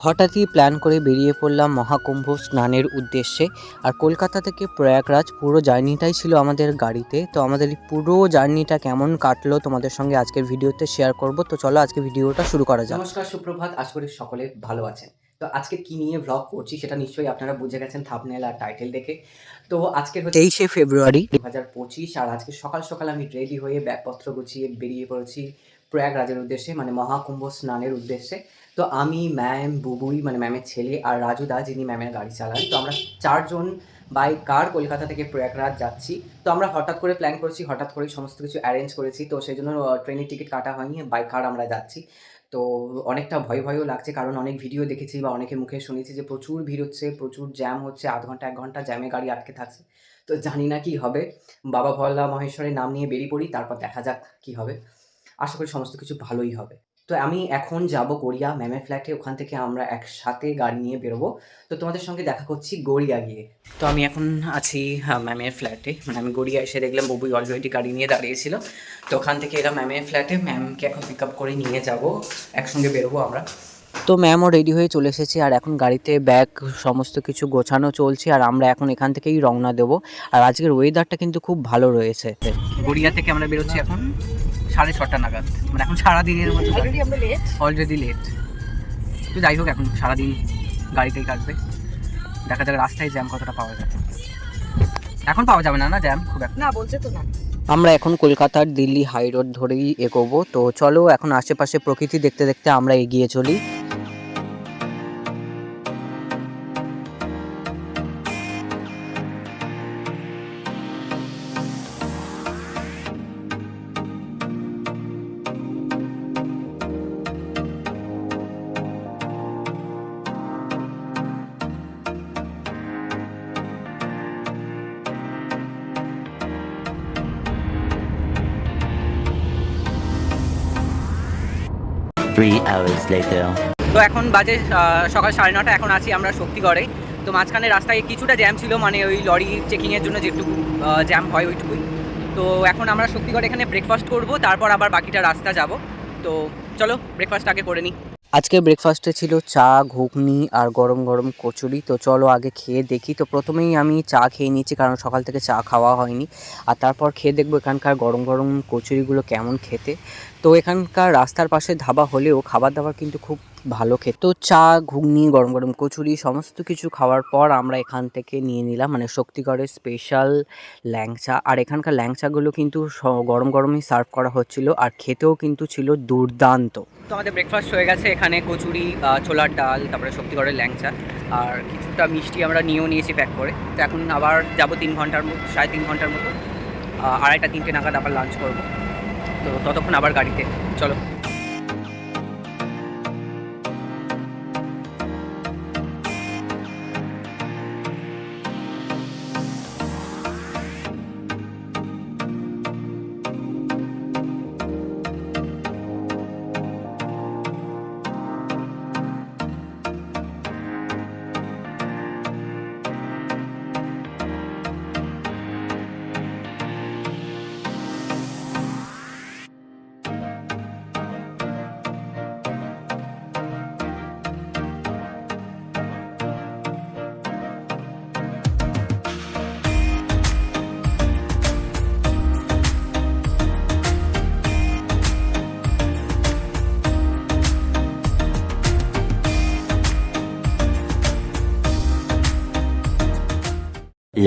হঠাৎই প্ল্যান করে বেরিয়ে পড়লাম মহাকুম্ভ স্নানের উদ্দেশ্যে। আর কলকাতা থেকে প্রয়াগরাজ পুরো জার্নিটাই ছিল আমাদের গাড়িতে। তো আমাদের পুরো জার্নিটা কেমন কাটলো তোমাদের সঙ্গে আজকের ভিডিওতে শেয়ার করব। তো চলো আজকে ভিডিওটা শুরু করা যাক। নমস্কার সুপ্রভাত। আশা করি সকলে ভালো আছেন। তো আজকে কি নিয়ে ব্লগ করছি সেটা নিশ্চয়ই আপনারা বুঝে গেছেন থাপনেল আর টাইটেল দেখে। তো আজকের হচ্ছে তেইশে ফেব্রুয়ারি। দু হাজার পঁচিশ আর আজকে সকাল সকাল আমি রেডি হয়ে ব্যাগপত্র গুছিয়ে বেরিয়ে পড়েছি। প্রয়াগরাজের উদ্দেশ্যে মানে মহাকুম্ভ স্নানের উদ্দেশ্যে। তো আমি ম্যাম বুবুই মানে ম্যামের ছেলে আর রাজু দা যিনি ম্যামের গাড়ি চালান, তো আমরা চারজন বাই কার কলকাতা থেকে প্রয়াগরাজ যাচ্ছি। তো আমরা হঠাৎ করে প্ল্যান করেছি, হঠাৎ করেই সমস্ত কিছু অ্যারেঞ্জ করেছি, তো সেই জন্য ট্রেনের টিকিট কাটা হয়নি বাই কার আমরা যাচ্ছি। তো অনেকটা ভয় ভয়ও লাগছে, কারণ অনেক ভিডিও দেখেছি বা অনেকের মুখে শুনেছি যে প্রচুর ভিড় হচ্ছে, প্রচুর জ্যাম হচ্ছে, আধ ঘণ্টা, এক ঘণ্টা জ্যামে গাড়ি আটকে থাকছে। তো জানি না কি হবে। বাবা ভোলা মহেশ্বরের নাম নিয়ে বেরিয়ে পড়ি, তারপর দেখা যাক কি হবে। আশা করি সমস্ত কিছু ভালোই হবে। তো আমি এখন যাব গড়িয়া ম্যামের ফ্ল্যাটে ওখান থেকে আমরা একসাথে গাড়ি নিয়ে বেরোবো। তো তোমাদের সঙ্গে দেখা করছি গড়িয়া গিয়ে। তো আমি এখন আছি হ্যাঁ, ম্যামের ফ্ল্যাটে মানে আমি গড়িয়া এসে দেখলাম ববুই অলরেডি গাড়ি নিয়ে দাঁড়িয়েছিল। তো ওখান থেকে এলাম ম্যামের ফ্ল্যাটে ম্যামকে এখন পিক আপ করে নিয়ে যাব। একসঙ্গে বেরোবো আমরা। তো ম্যামও রেডি হয়ে চলে এসেছে। আর এখন গাড়িতে ব্যাগ সমস্ত কিছু গোছানো চলছে। আর আমরা এখন এখান থেকেই রওনা দেবো। আর আজকের ওয়েদারটা কিন্তু খুব ভালো রয়েছে। গড়িয়া থেকে আমরা বেরোচ্ছি এখন। সাড়ে ছটা নাগাদ। মানে এখন সারাদিনের মতো অলরেডি লেট তো যাই হোক এখন সারাদিন গাড়িতেই কাটবে। দেখা যাক রাস্তায় জ্যাম কতটা পাওয়া যাবে এখন পাওয়া যাবে না না জ্যাম খুব একটা? না বলছে তো না। আমরা এখন কলকাতার দিল্লি হাই রোড ধরেই এগোবো। তো চলো এখন আশেপাশে প্রকৃতি দেখতে দেখতে আমরা এগিয়ে চলি। Three hours later. তো এখন বাজে সকাল সাড়ে নটা এখন আছি আমরা শক্তিগড়ে। তো মাঝখানে রাস্তায় কিছুটা জ্যাম ছিল মানে ওই লরি চেকিংয়ের জন্য যেটুকু জ্যাম হয় ওইটুকুই। তো এখন আমরা শক্তিগড় এখানে ব্রেকফাস্ট করব তারপর আবার বাকিটা রাস্তা যাব। তো চলো ব্রেকফাস্ট আগে করে নিই। আজকে ব্রেকফাস্টে ছিল চা ঘুগনি আর গরম গরম কচুরি। তো চলো আগে খেয়ে দেখি। তো প্রথমেই আমি চা খেয়ে নিয়েছি কারণ সকাল থেকে চা খাওয়া হয়নি। আর তারপর খেয়ে দেখব এখানকার গরম গরম কচুরিগুলো কেমন খেতে। তো এখানকার রাস্তার পাশে ধাবা হলেও খাবার দাবার কিন্তু খুব ভালো খেত। তো চা, ঘুগনি গরম গরম কচুরি, সমস্ত কিছু খাওয়ার পর আমরা এখান থেকে নিয়ে নিলাম মানে শক্তিগড়ের স্পেশাল ল্যাংচা। আর এখানকার ল্যাংচাগুলো কিন্তু গরম গরমই সার্ভ করা হচ্ছিল আর খেতেও কিন্তু ছিল দুর্দান্ত। তো আমাদের ব্রেকফাস্ট হয়ে গেছে, এখানে কচুরি ছোলার ডাল, তারপরে শক্তিগড়ের ল্যাংচা। আর কিছুটা মিষ্টি আমরা নিয়েও নিয়েছি প্যাক করে। তো এখন আবার যাব তিন ঘণ্টার মতো, সাড়ে তিন ঘণ্টার মতো আড়াইটা, তিনটে নাগাদ আবার লাঞ্চ করব। তো ততক্ষণ আবার গাড়িতে চলো।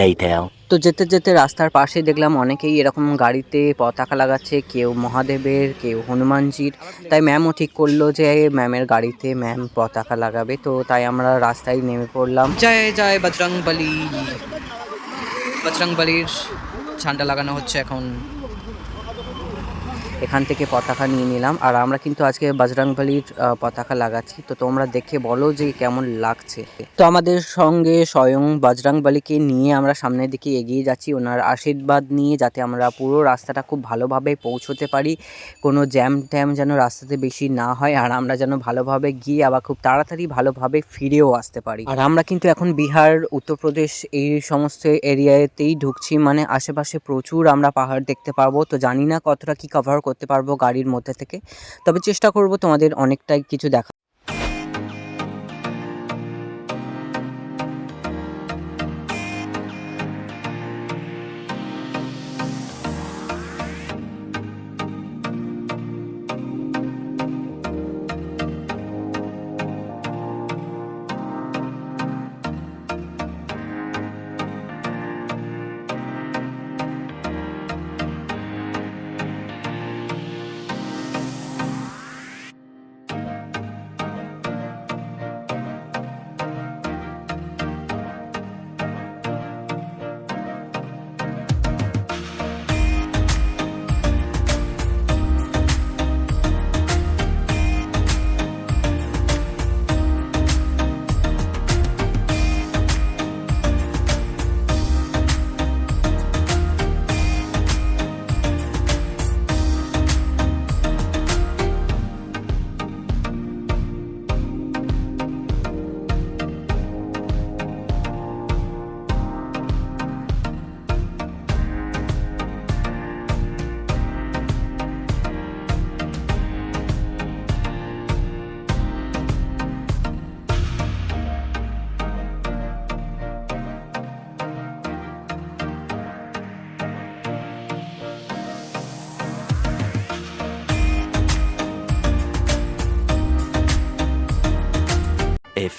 Later. তো যেতে যেতে রাস্তার পাশে দেখলাম অনেকেই এরকম গাড়িতে পতাকা লাগাচ্ছে কেউ মহাদেবের কেউ হনুমানজির। তাই ম্যামও ঠিক করল যে ম্যামের গাড়িতে ম্যাম পতাকা লাগাবে। তো তাই আমরা রাস্তায় নেমে পড়লাম। জয় জয় বজরং বলি বজরং বলির ঝান্ডা লাগানো হচ্ছে এখন। এখান থেকে পতাকা নিয়ে নিলাম। আর আমরা কিন্তু আজকে বজরংবলির পতাকা লাগাচ্ছি। তো তোমরা দেখে বলো যে কেমন লাগছে। তো আমাদের সঙ্গে স্বয়ং বজরংবলিকে নিয়ে আমরা সামনের দিকে এগিয়ে যাচ্ছি। ওনার আশীর্বাদ নিয়ে যাতে আমরা পুরো রাস্তাটা খুব ভালোভাবে পৌঁছতে পারি। কোনো জ্যাম ট্যাম যেন রাস্তাতে বেশি না হয় আর আমরা যেন ভালোভাবে গিয়ে আবার খুব তাড়াতাড়ি ভালোভাবে ফিরেও আসতে পারি। আর আমরা কিন্তু এখন বিহার, উত্তরপ্রদেশ এই সমস্ত এরিয়াতেই ঢুকছি। মানে আশেপাশে প্রচুর আমরা পাহাড় দেখতে পারব তো জানি না কতটা কি কভার করতে পারব গাড়ির মধ্যে থেকে। তবে চেষ্টা করব তোমাদের অনেকটাই কিছু দেখা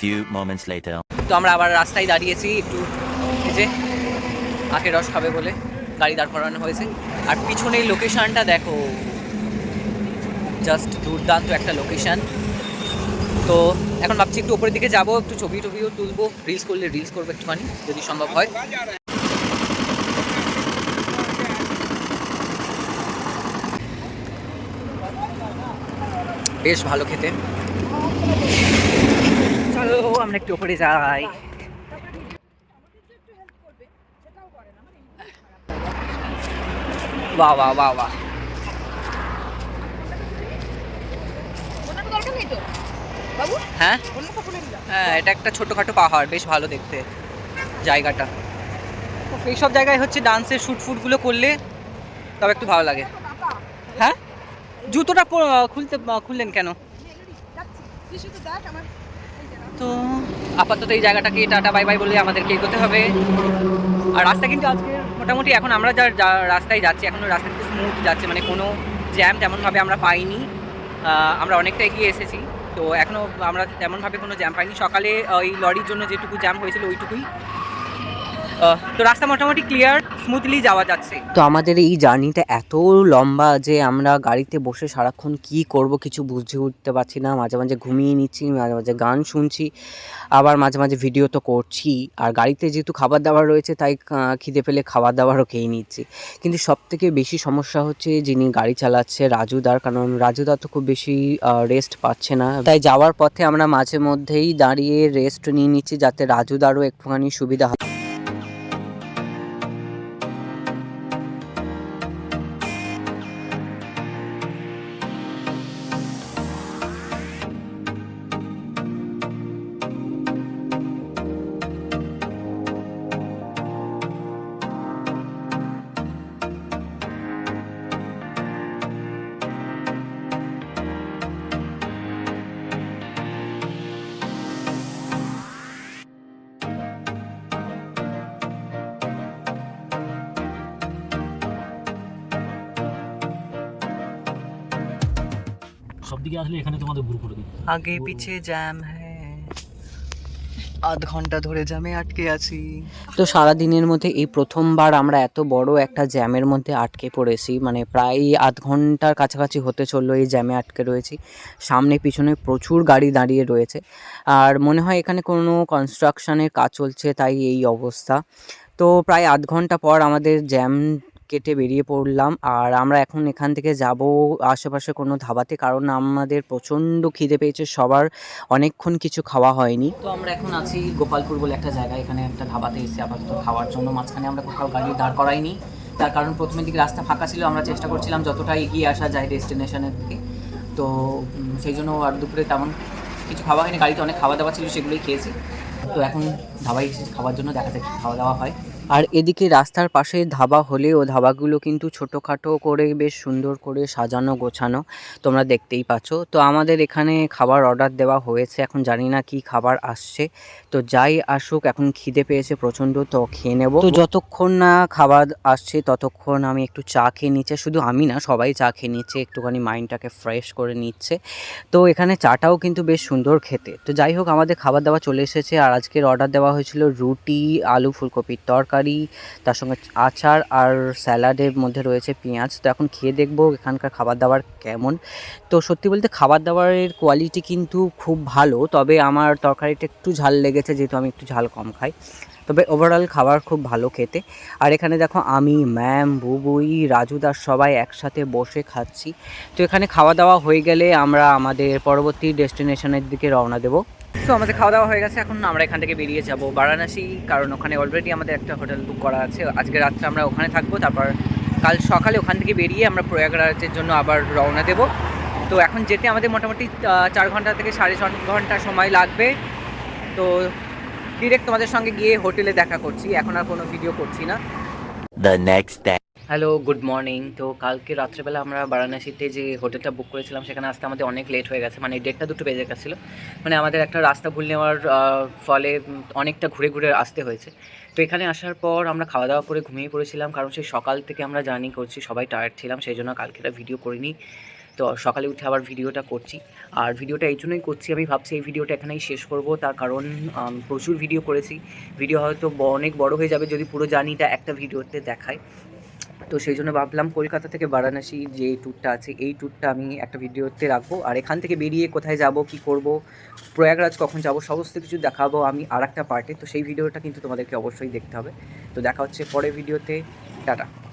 few moments later. তো আমরা আবার রাস্তায় দাঁড়িয়েছি একটু যে আখের রস খাবে বলে গাড়ি দাঁড় করানো হয়েছে। আর পিছনের লোকেশনটা দেখো জাস্ট দুর্দান্ত একটা লোকেশন তো এখন ভাবছি একটু উপরের দিকে যাব, একটু ছবি টবিও তুলবো রিলস করলে রিলস করব একটুখানি, যদি সম্ভব হয়। বেশ ভালো খেতে। চলো, আমরা একটু উপরে যাই। হ্যাঁ? হ্যাঁ এটা একটা ছোটোখাটো পাহাড়, বেশ ভালো দেখতে জায়গাটা। এইসব জায়গায় হচ্ছে ডান্সের শ্যুট ফুটগুলো করলে তবে একটু ভালো লাগে। হ্যাঁ? জুতোটা খুলতে, খুললেন কেন? তো আপাতত এই জায়গাটাকে টাটা, বাই বাই বলে আমাদেরকে এগোতে হবে। আর রাস্তা কিন্তু আজকে মোটামুটি এখন আমরা যা রাস্তায় যাচ্ছি এখনও রাস্তা কিন্তু স্মুথ যাচ্ছে মানে কোনো জ্যাম তেমনভাবে আমরা পাইনি। আমরা অনেকটা এগিয়ে এসেছি। তো এখনও আমরা তেমনভাবে কোনো জ্যাম পাইনি। সকালে ওই লরির জন্য যেটুকু জ্যাম হয়েছিল ওইটুকুই তো রাস্তা মোটামুটি ক্লিয়ার স্মুথলি যাওয়া যাচ্ছে। তো আমাদের এই জার্নিটা এত লম্বা যে আমরা গাড়িতে বসে সারাক্ষণ কি করব কিছু বুঝে উঠতে পারছি না। মাঝে মাঝে ঘুমিয়ে নিচ্ছি, মাঝে মাঝে গান শুনছি, আবার মাঝে মাঝে ভিডিও তো করছি। আর গাড়িতে যেহেতু খাবার দাবার রয়েছে, তাই খিদে পেলে খাবার দাবারও খেয়ে নিচ্ছি। কিন্তু সব থেকে বেশি সমস্যা হচ্ছে যিনি গাড়ি চালাচ্ছে রাজুদার কারণ রাজুদা তো খুব বেশি রেস্ট পাচ্ছে না। তাই যাওয়ার পথে আমরা মাঝে মধ্যেই দাঁড়িয়ে রেস্ট নিয়ে নিচ্ছি যাতে রাজুদারও একটুখানি সুবিধা হয়। দিকে আসলে এখানে তোমাদের ভুল করে দিই আগে পিছে জ্যাম হ্যাঁ। আধ ঘণ্টা ধরে জ্যামে আটকে আছি। তো সারা দিনের মধ্যে এই প্রথমবার আমরা এত বড় একটা জ্যামের মধ্যে আটকে পড়েছি মানে প্রায় আধ ঘণ্টার কাছাকাছি হতে চলল এই জ্যামে আটকে রয়েছি। সামনে পিছনে প্রচুর গাড়ি দাঁড়িয়ে রয়েছে। আর মনে হয় এখানে কোনো কনস্ট্রাকশনের কাজ চলছে তাই এই অবস্থা। তো প্রায় আধ ঘণ্টা পর আমাদের জ্যাম কেটে বেরিয়ে পড়লাম। আর আমরা এখন এখান থেকে যাব আশেপাশে কোনো ধাবাতে, কারণ আমাদের প্রচণ্ড খিদে পেয়েছে, সবার অনেকক্ষণ কিছু খাওয়া হয়নি। তো আমরা এখন আছি গোপালপুর বলে একটা জায়গা এখানে একটা ধাবাতে এসেছি আপাতত খাওয়ার জন্য। মাঝখানে আমরা কোথাও গাড়ি দাঁড় করাইনি। তার কারণ প্রথমের দিকে রাস্তা ফাঁকা ছিল, আমরা চেষ্টা করছিলাম যতটা এগিয়ে আসা যায় ডেস্টিনেশনের দিকে। তো সেই জন্য আর দুপুরে তেমন কিছু খাওয়া হয়নি। গাড়িতে অনেক খাওয়া দাওয়া ছিল, সেগুলোই খেয়েছি। তো এখন ধাবায় খাওয়ার জন্য দেখা কি খাওয়া দাওয়া হয়। আর এদিকে রাস্তার পাশে ধাবা হলেও ধাবাগুলো কিন্তু ছোটোখাটো করে বেশ সুন্দর করে সাজানো, গোছানো তোমরা দেখতেই পাচ্ছ। তো আমাদের এখানে খাবার অর্ডার দেওয়া হয়েছে। এখন জানি না কি খাবার আসছে। তো যাই আসুক এখন খিদে পেয়েছে প্রচণ্ড তো খেয়ে নেব। তো যতক্ষণ না খাবার আসছে ততক্ষণ আমি একটু চা খেয়ে নিচ্ছে। শুধু আমি না সবাই চা খেয়ে নিচ্ছে একটুখানি মাইন্ডটাকে ফ্রেশ করে নিচ্ছে। তো এখানে চাটাও কিন্তু বেশ সুন্দর খেতে। তো যাই হোক আমাদের খাবার দাবার চলে এসেছে। আর আজকের অর্ডার দেওয়া হয়েছিল রুটি আলু ফুলকপির তরকারি তার সঙ্গে আচার আর স্যালাডের মধ্যে রয়েছে পেঁয়াজ। তো এখন খেয়ে দেখব এখানকার খাবার দাবার কেমন। তো সত্যি বলতে খাবার দাবারের কোয়ালিটি কিন্তু খুব ভালো তবে আমার তরকারিটা একটু ঝাল লেগেছে। যেহেতু আমি একটু ঝাল কম খাই। তবে ওভারঅল খাবার খুব ভালো খেতে। আর এখানে দেখো, আমি ম্যাম বুবুই রাজুদার সবাই একসাথে বসে খাচ্ছি। তো এখানে খাওয়া দাওয়া হয়ে গেলে আমরা আমাদের পরবর্তী ডেস্টিনেশনের দিকে রওনা দেবো। তো আমাদের খাওয়া দাওয়া হয়ে গেছে, এখন আমরা এখান থেকে বেরিয়ে যাব বারাণসী। কারণ ওখানে অলরেডি আমাদের একটা হোটেল বুক করা আছে। আজকে রাত্রে আমরা ওখানে থাকব, তারপর কাল সকালে ওখান থেকে বেরিয়ে আমরা প্রয়াগরাজের জন্য আবার রওনা দেব। তো এখন যেতে আমাদের মোটামুটি চার ঘণ্টা থেকে সাড়ে ঘণ্টা সময় লাগবে। তো ডিরেক্ট তোমাদের সঙ্গে গিয়ে হোটেলে দেখা করছি এখন আর কোনো ভিডিও করছি না। The next day. Hello good morning তো কালকে রাত্রেবেলা আমরা বারাণসীতে যে হোটেলটা বুক করেছিলাম সেখানে আসতে আমাদের অনেক লেট হয়ে গেছে মানে ডেটটা দুটো বেজে গেছিল। মানে আমাদের একটা রাস্তা ভুল নেওয়ার ফলে অনেকটা ঘুরে ঘুরে আসতে হয়েছে। তো এখানে আসার পর আমরা খাওয়া দাওয়া করে ঘুমিয়ে পড়েছিলাম কারণ সেই সকাল থেকে আমরা জার্নি করছি সবাই টায়ার্ড ছিলাম সেই জন্য কালকে একটা ভিডিও করিনি। তো সকালে উঠে আবার ভিডিওটা করছি। আর ভিডিওটা এই জন্যই করছি, আমি ভাবছি এই ভিডিওটা এখানেই শেষ করব। তার কারণ প্রচুর ভিডিও করেছি। ভিডিও হয়তো অনেক বড় হয়ে যাবে যদি পুরো জার্নিটা একটা ভিডিওতে দেখায়। তো সেই জন্য ভাবলাম কলকাতা থেকে বারাণসী যে ট্যুরটা আছে, এই ট্যুরটা আমি একটা ভিডিওতে রাখব। আর এখান থেকে বেরিয়ে কোথায় যাব, কি করব, প্রয়াগরাজ কখন যাব, সমস্ত কিছু দেখাবো আমি আর একটা পার্টে তো সেই ভিডিওটা কিন্তু তোমাদেরকে অবশ্যই দেখতে হবে। তো দেখা হচ্ছে পরের ভিডিওতে। টাটা।